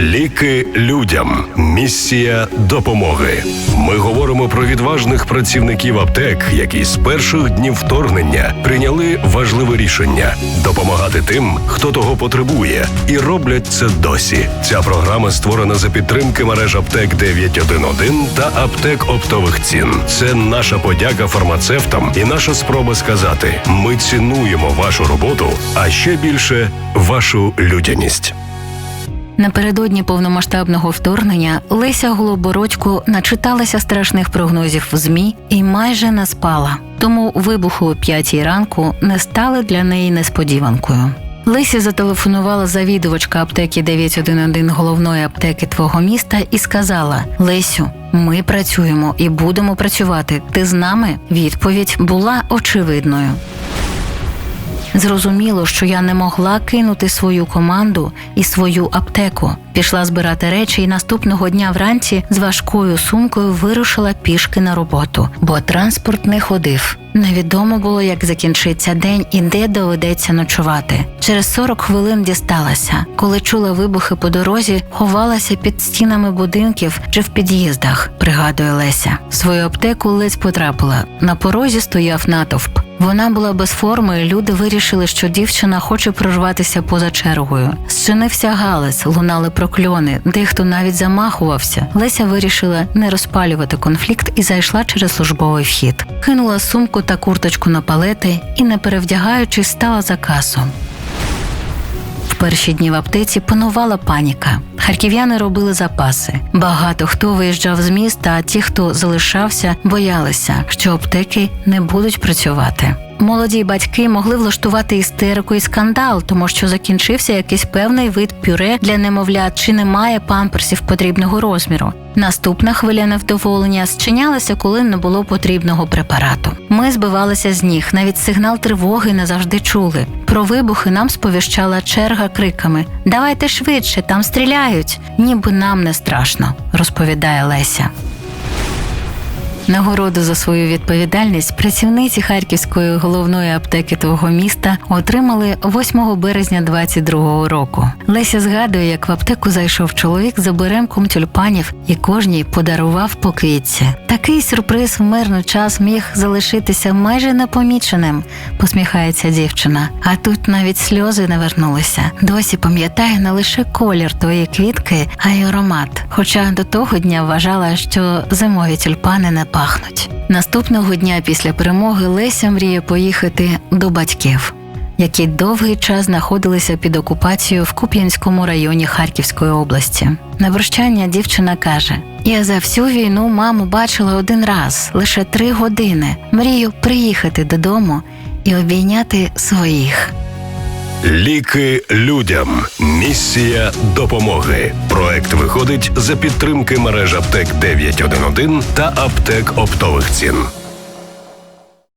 Ліки людям. Місія допомоги. Ми говоримо про відважних працівників аптек, які з перших днів вторгнення прийняли важливе рішення допомагати тим, хто того потребує, і роблять це досі. Ця програма створена за підтримки мереж аптек 911 та аптек оптових цін. Це наша подяка фармацевтам і наша спроба сказати: ми цінуємо вашу роботу, а ще більше вашу людяність. Напередодні повномасштабного вторгнення Леся Голобородько начиталася страшних прогнозів в ЗМІ і майже не спала. Тому вибуху о п'ятій ранку не стали для неї несподіванкою. Лесі зателефонувала завідувачка аптеки 911 головної аптеки твого міста і сказала: Лесю, ми працюємо і будемо працювати. Ти з нами? Відповідь була очевидною. Зрозуміло, що я не могла кинути свою команду і свою аптеку. Пішла збирати речі і наступного дня вранці з важкою сумкою вирушила пішки на роботу, бо транспорт не ходив. Невідомо було, як закінчиться день і де доведеться ночувати. Через 40 хвилин дісталася. Коли чула вибухи по дорозі, ховалася під стінами будинків чи в під'їздах, пригадує Леся. В свою аптеку ледь потрапила. На порозі стояв натовп. Вона була без форми, і люди вирішили, що дівчина хоче прорватися поза чергою. Зчинився галас, лунали прокльони, дехто навіть замахувався. Леся вирішила не розпалювати конфлікт і зайшла через службовий вхід. Кинула сумку та курточку на палети і, не перевдягаючись, стала за касу. В перші дні в аптеці панувала паніка. Харків'яни робили запаси. Багато хто виїжджав з міста, а ті, хто залишався, боялися, що аптеки не будуть працювати. Молоді батьки могли влаштувати істерику і скандал, тому що закінчився якийсь певний вид пюре для немовлят, чи немає памперсів потрібного розміру. Наступна хвиля невдоволення зчинялася, коли не було потрібного препарату. Ми збивалися з ніг, навіть сигнал тривоги не завжди чули. Про вибухи нам сповіщала черга криками: Давайте швидше, там стріляють, ніби нам не страшно, розповідає Леся. Нагороду за свою відповідальність працівниці Харківської головної аптеки твого міста отримали 8 березня 22-го року. Леся згадує, як в аптеку зайшов чоловік за беремком тюльпанів і кожній подарував по квітці. Такий сюрприз в мирний час міг залишитися майже непоміченим, посміхається дівчина. А тут навіть сльози не вернулися. Досі пам'ятає не лише колір тої квітки, а й аромат. Хоча до того дня вважала, що зимові тюльпани не пахнуть. Наступного дня після перемоги Леся мріє поїхати до батьків, які довгий час знаходилися під окупацією в Куп'янському районі Харківської області. На прощання дівчина каже: Я за всю війну маму бачила один раз, лише три години. Мрію приїхати додому і обійняти своїх. Ліки людям. Місія допомоги. Проект виходить за підтримки мереж аптек 911 та аптек оптових цін.